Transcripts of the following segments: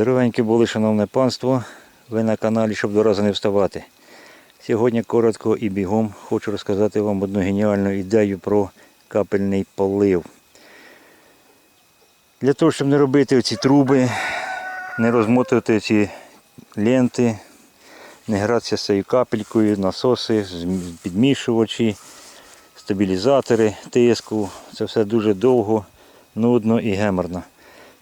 Здоровенькі були, шановне панство. Ви на каналі, щоб до разу не вставати. Сьогодні коротко і бігом хочу розказати вам одну геніальну ідею про капельний полив. Для того, щоб не робити оці труби, не розмотувати ці ленти, не гратися з цією капелькою, насоси, підмішувачі, стабілізатори тиску. Це все дуже довго, нудно і геморно.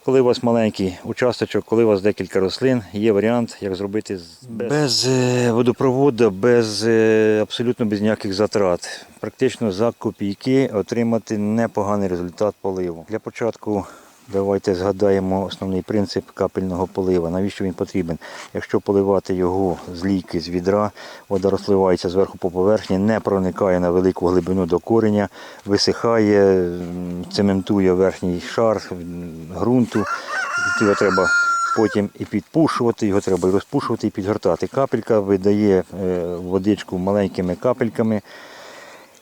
Коли у вас маленький участочок, коли у вас декілька рослин, є варіант, як зробити без, без е, водопроводу, без, е, абсолютно без ніяких затрат. Практично за копійки отримати непоганий результат поливу. Для початку давайте згадаємо основний принцип капельного полива. Навіщо він потрібен? Якщо поливати його з лійки, з відра, вода розпливається зверху по поверхні, не проникає на велику глибину до кореня, висихає, цементує верхній шар ґрунту. Його треба потім і підпушувати, його треба і розпушувати, і підгортати. Капелька видає е, водичку маленькими капельками.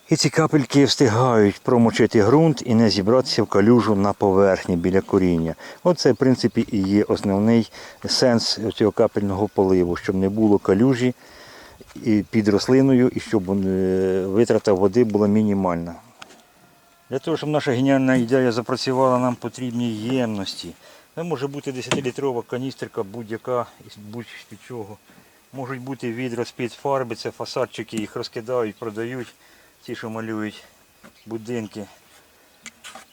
І ці капельки встигають промочити ґрунт і не зібратися в калюжу на поверхні біля коріння. Оце, в принципі, і є основний сенс цього капельного поливу, щоб не було калюжі під рослиною, і щоб е, витрата води була мінімальна. Для того, щоб наша геніальна ідея запрацювала, нам потрібні ємності. Це може бути 10-літрова каністерка, будь-яка із будь-від чого. Можуть бути відра з-під фарби, це фасадчики, їх розкидають, продають, ті, що малюють будинки.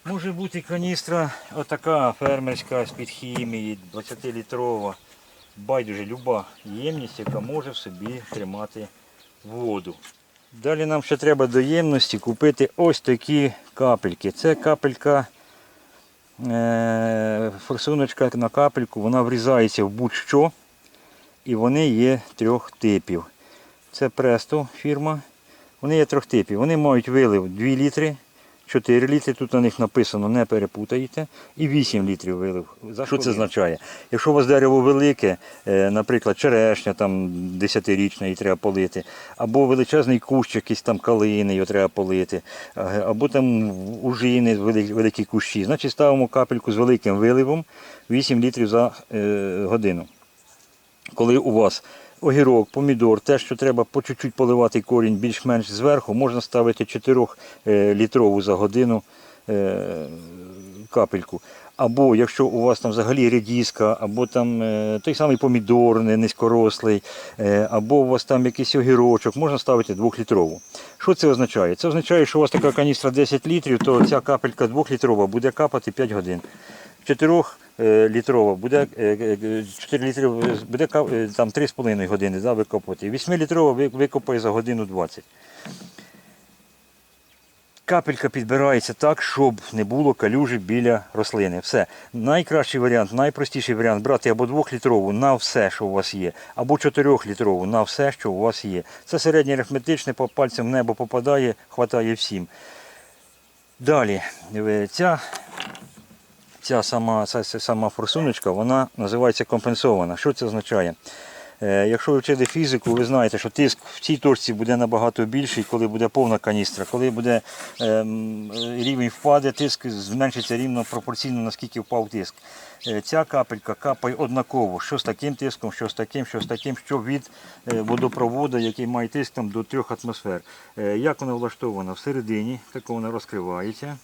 Може бути каністра отака фермерська з-під хімії, 20-літрова. Байдуже люба ємність, яка може в собі тримати воду. Далі нам ще треба до ємності купити ось такі капельки. Це капелька, е, форсуночка на капельку, вона врізається в будь-що. І вони є трьох типів. Це Presto фірма. Вони є трьох типів. Вони мають вилив 2 літри, 4 літри, тут на них написано, не перепутаєте, і 8 літрів вилив. Що це означає? Якщо у вас дерево велике, е, наприклад, черешня там 10-річна, її треба полити, або величезний кущ, якийсь там калини, його треба полити, е, або там ужини, великі, кущі, значить ставимо капельку з великим виливом 8 літрів за е, годину коли у вас огірок, помідор, те, що треба по чуть-чуть поливати корінь більш-менш зверху, можна ставити 4-літрову за годину е, капельку. Або якщо у вас там взагалі редіска, або там е, той самий помідор низькорослий, е, або у вас там якийсь огірочок, можна ставити 2-літрову. Що це означає? Це означає, що у вас така каністра 10 літрів, то ця капелька 2-літрова буде капати 5 годин. 4 літрова буде е, е, 4 літри буде е, там 3,5 години да, викопувати. 8 літрова викопає за годину 20. Капелька підбирається так, щоб не було калюжі біля рослини. Все. Найкращий варіант, найпростіший варіант брати або 2-літрову на все, що у вас є, або 4-літрову на все, що у вас є. Це середнє арифметичне, по пальцям в небо попадає, хватає всім. Далі, е, ця ця сама, ця, сама форсуночка, вона називається компенсована. Що це означає? Е, якщо ви вчили фізику, ви знаєте, що тиск в цій точці буде набагато більший, коли буде повна каністра. Коли буде ем, рівень впаде, тиск зменшиться рівно пропорційно, наскільки впав тиск. Е, Ця капелька капає однаково, що з таким тиском, що з таким, що з таким, що від е, водопроводу, який має тиск там, до 3 атмосфер. Як вона влаштована? Всередині, так вона розкривається.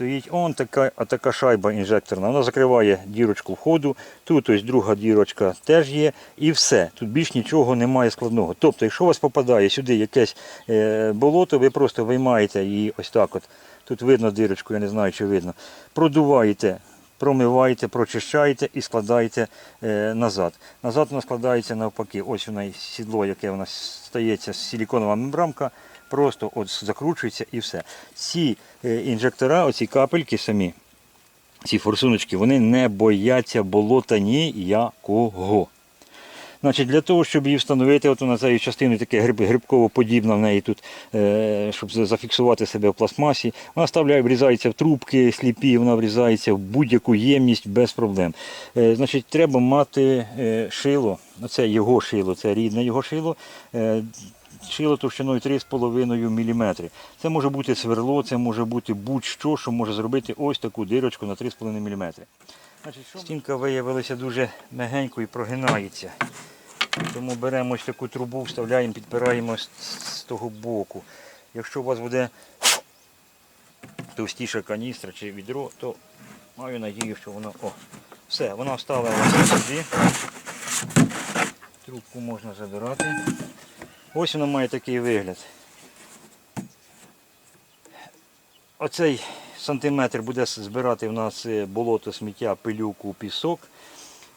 Стоїть он така, така шайба інжекторна. Вона закриває дірочку входу. Тут ось друга дірочка теж є. І все. Тут більш нічого немає складного. Тобто, якщо у вас попадає сюди якесь е, болото, ви просто виймаєте її ось так. от. Тут видно дірочку, я не знаю, чи видно. Продуваєте, промиваєте, прочищаєте і складаєте е, назад. Назад вона складається навпаки. Ось вона сідло, яке у нас стається силіконова мембранка. Просто от закручується і все. Ці е, інжектора, оці капельки самі, ці форсуночки, вони не бояться болота ніякого. Значить, для того, щоб її встановити, от вона цією частиною таке гриб, грибково-подібна в неї тут, е, щоб зафіксувати себе в пластмасі, вона вставляє, врізається в трубки сліпі, вона врізається в будь-яку ємність без проблем. Е, значить, треба мати е, шило, це його шило, це рідне його шило. Е, Шило товщиною 3,5 мм. Це може бути сверло, це може бути будь-що, що може зробити ось таку дирочку на 3,5 мм. Стінка виявилася дуже мягенькою і прогинається. Тому беремо ось таку трубу, вставляємо, підпираємо з, того боку. Якщо у вас буде товстіша каністра чи відро, то маю надію, що воно. О, все, вона вставила сюди. Трубку можна забирати. Ось воно має такий вигляд. Оцей сантиметр буде збирати в нас е, болото, сміття, пилюку, пісок.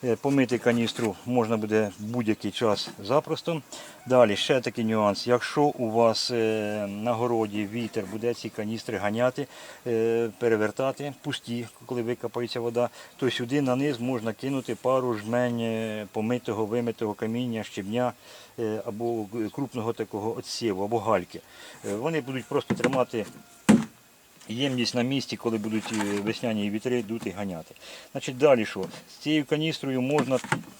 Е, Помити каністру можна буде будь-який час запросто. Далі ще такий нюанс. Якщо у вас е, на городі вітер буде ці каністри ганяти, е, перевертати, пусті, коли викопається вода, то сюди на низ можна кинути пару жмень помитого, вимитого каміння, щебня або крупного такого отсіву, або гальки. Вони будуть просто тримати ємність на місці, коли будуть е, весняні вітри дути ганяти. Значить, далі що? З цією каністрою можна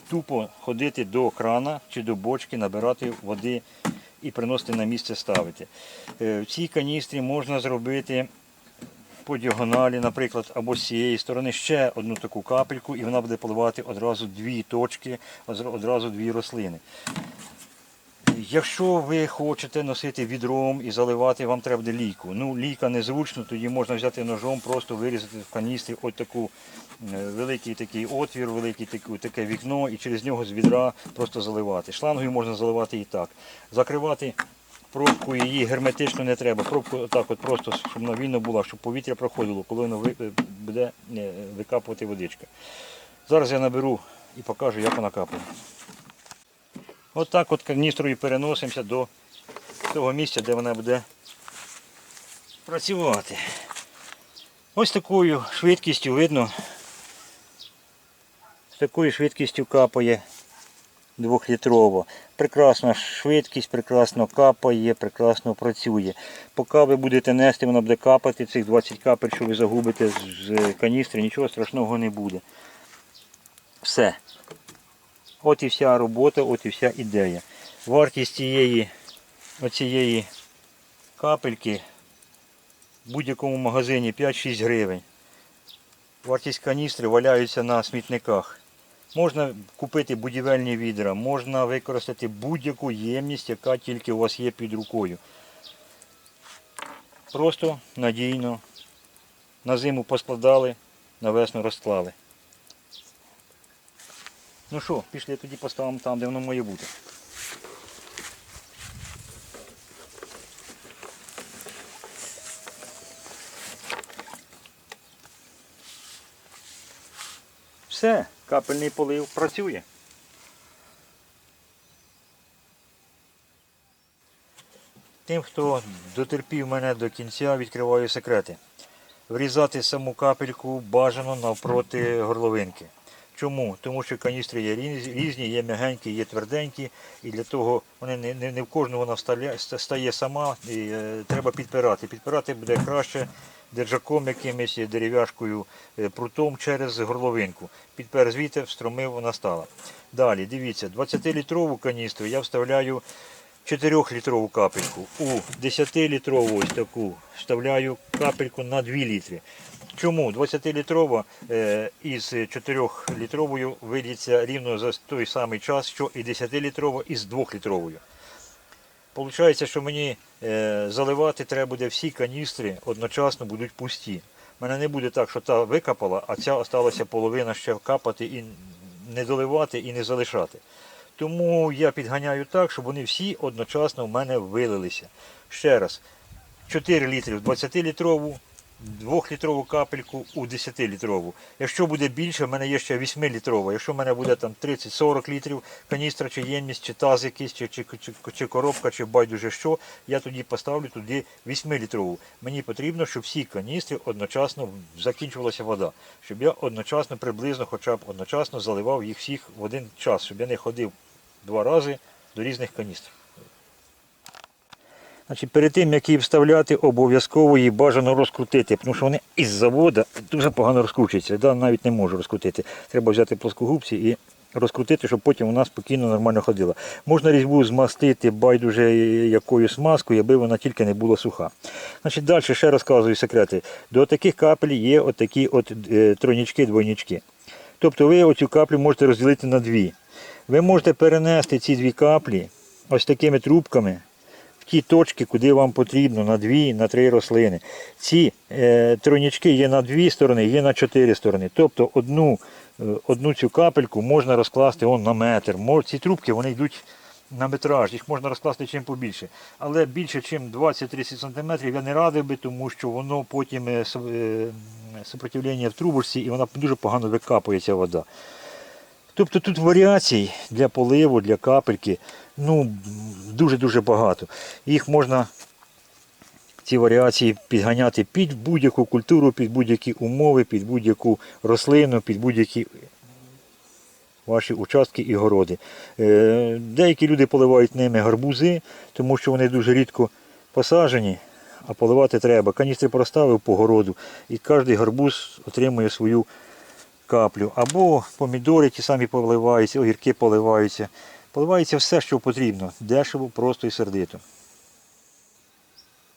тупо ходити до крана чи до бочки, набирати води і приносити на місце ставити. Е, В цій каністрі можна зробити по діагоналі, наприклад, або з цієї сторони ще одну таку капельку, і вона буде поливати одразу дві точки, одразу дві рослини. Якщо ви хочете носити відром і заливати, вам треба лійку. Ну, лійка незручно, тоді можна взяти ножом, просто вирізати в каністрі ось таку е, великий такий отвір, таку, таке вікно і через нього з відра просто заливати. Шлангою можна заливати і так. Закривати пробку її герметично не треба. Пробку отак от просто, щоб вона вільно була, щоб повітря проходило, коли воно буде е, викапувати водичка. Зараз я наберу і покажу, як вона капає. Отак от каністрою переносимося до того місця, де вона буде працювати. Ось такою швидкістю видно, з такою швидкістю капає двохлітрово. Прекрасна швидкість, прекрасно капає, прекрасно працює. Поки ви будете нести, вона буде капати, цих 20 капель, що ви загубите з каністри, нічого страшного не буде. Все. От і вся робота, от і вся ідея. Вартість цієї, оцієї капельки в будь-якому магазині 5-6 гривень. Вартість каністри валяються на смітниках. Можна купити будівельні відра, можна використати будь-яку ємність, яка тільки у вас є під рукою. Просто надійно на зиму поскладали, на весну розклали. Ну що, пішли тоді поставимо там, де воно має бути. Все, капельний полив працює. Тим, хто дотерпів мене до кінця, відкриваю секрети. Врізати саму капельку бажано навпроти горловинки. Чому? Тому що каністри є різні, є м'ягенькі, є тверденькі, і для того вони не, не, не в кожного вона стає сама, і е, треба підпирати. Підпирати буде краще держаком якимось, дерев'яшкою, е, прутом через горловинку. Підпер звідти, встромив, вона стала. Далі, дивіться, 20-літрову каністру я вставляю 4-літрову капельку. У 10-літрову ось таку вставляю капельку на 2 літри. Чому? 20-літрова е, із 4-літровою виліться рівно за той самий час, що і 10-літрова із 2-літровою. Получається, що мені е, заливати треба буде всі каністри одночасно будуть пусті. У мене не буде так, що та викопала, а ця осталася половина ще капати і не доливати і не залишати. Тому я підганяю так, щоб вони всі одночасно в мене вилилися. Ще раз, 4 літри в 20-літрову, 2-літрову капельку у 10-літрову. Якщо буде більше, в мене є ще 8-літрова. Якщо в мене буде там 30-40 літрів каністра, чи ємність, чи таз якийсь, чи, чи, чи, чи коробка, чи байдуже що, я тоді поставлю туди 8-літрову. Мені потрібно, щоб всі каністри одночасно закінчувалася вода. Щоб я одночасно, приблизно, хоча б одночасно заливав їх всіх в один час, щоб я не ходив два рази до різних каністр. Значить, перед тим, як її вставляти, обов'язково її бажано розкрутити, тому що вони із заводу дуже погано розкручуються. Да, навіть не можу розкрутити. Треба взяти плоскогубці і розкрутити, щоб потім вона спокійно нормально ходила. Можна різьбу змастити байдуже якоюсь смазкою, аби вона тільки не була суха. Значить, далі ще розказую секрети. До таких капель є отакі от е, тройнічки, двойнички. Тобто ви оцю каплю можете розділити на дві. Ви можете перенести ці дві каплі ось такими трубками ті точки, куди вам потрібно, на дві, на три рослини. Ці е, тройнички є на дві сторони, є на чотири сторони. Тобто одну, е, одну цю капельку можна розкласти он, на метр. Мож- Ці трубки вони йдуть на метраж, їх можна розкласти чим побільше. Але більше, ніж 20-30 см я не радив би, тому що воно потім е, су- е, в трубочці і вона дуже погано викапується вода. Тобто тут варіацій для поливу, для капельки ну, дуже-дуже багато. Їх можна, ці варіації, підганяти під будь-яку культуру, під будь-які умови, під будь-яку рослину, під будь-які ваші участки і городи. Е, Деякі люди поливають ними гарбузи, тому що вони дуже рідко посаджені, а поливати треба. Каністри проставив по городу, і кожен гарбуз отримує свою каплю. Або помідори ті самі поливаються, огірки поливаються. Поливається все, що потрібно. Дешево, просто і сердито.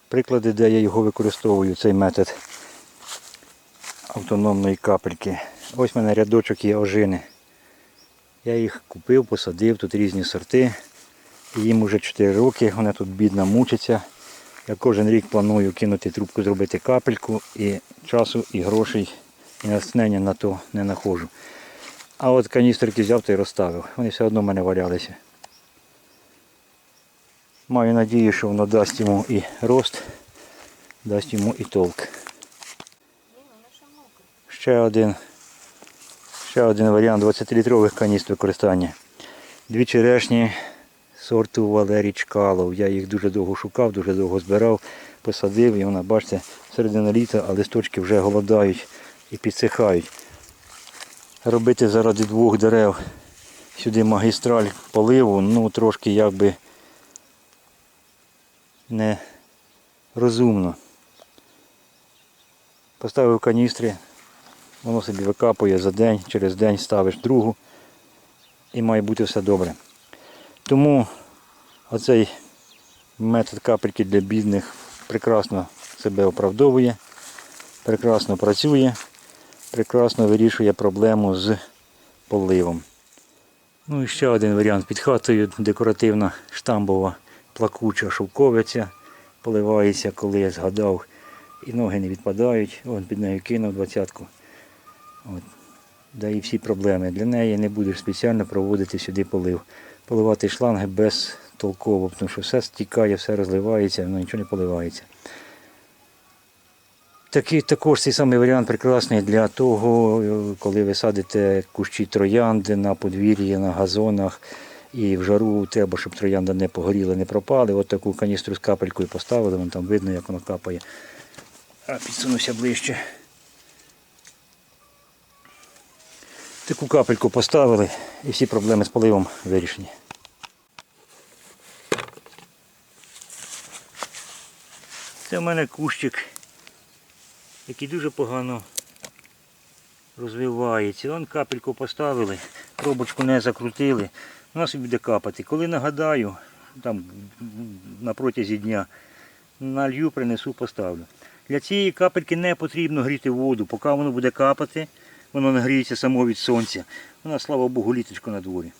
Приклади, де я його використовую, цей метод автономної капельки. Ось в мене рядочок є ожини. Я їх купив, посадив, тут різні сорти. Їм вже 4 роки, вони тут бідно мучаться. Я кожен рік планую кинути трубку, зробити капельку і часу, і грошей, і натхнення на то не знаходжу. А от каністрики взяв та й розставив. Вони все одно в мене валялися. Маю надію, що воно дасть йому і рост, дасть йому і толк. Ще один, ще один варіант 20-літрових каністр використання. Дві черешні сорту Валерій Чкалов. Я їх дуже довго шукав, дуже довго збирав, посадив і вона, бачите, середина літа, а листочки вже голодають і підсихають. Робити заради двох дерев сюди магістраль поливу, ну трошки якби не розумно. Поставив каністри, воно собі викапує за день, через день ставиш другу і має бути все добре. Тому оцей метод капельки для бідних прекрасно себе оправдовує, прекрасно працює, прекрасно вирішує проблему з поливом. Ну і ще один варіант під хатою декоративна штамбова плакуча шовковиця. Поливається, коли я згадав, і ноги не відпадають. Вон під нею кинув двадцятку. От. Да і всі проблеми. Для неї не будеш спеціально проводити сюди полив. Поливати шланги безтолково, тому що все стікає, все розливається, воно нічого не поливається. Такий також цей самий варіант прекрасний для того, е, коли ви садите кущі троянди на подвір'ї, на газонах. І в жару треба, щоб троянда не погоріла, не пропали. От таку каністру з капелькою поставили, вон там видно, як воно капає. А підсунуся ближче. Таку капельку поставили і всі проблеми з поливом вирішені. Це в мене кущик, який дуже погано розвивається. Вон капельку поставили, пробочку не закрутили, вона собі буде капати. Коли нагадаю, там на протязі дня налью, принесу, поставлю. Для цієї капельки не потрібно гріти воду, поки воно буде капати, воно нагріється само від сонця. Вона, слава Богу, літочко на дворі.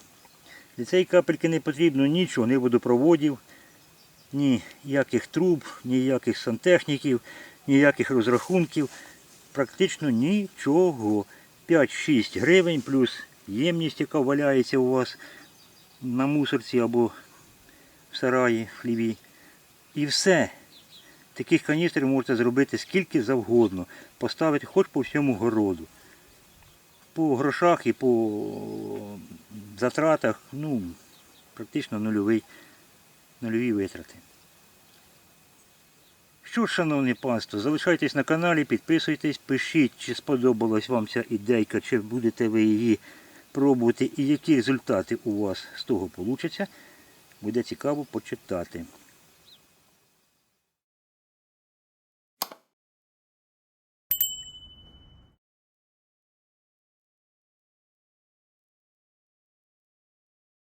Для цієї капельки не потрібно нічого, ні водопроводів, ніяких труб, ніяких сантехніків, ніяких розрахунків. Практично нічого. 5-6 гривень плюс ємність, яка валяється у вас на мусорці або в сараї, в хліві. І все. Таких каністрів можете зробити скільки завгодно. Поставити хоч по всьому городу. По грошах і по затратах, ну, практично нульовий, нульові витрати. Що ж, шановне панство, залишайтесь на каналі, підписуйтесь, пишіть, чи сподобалась вам ця ідейка, чи будете ви її пробувати і які результати у вас з того получаться. Буде цікаво почитати.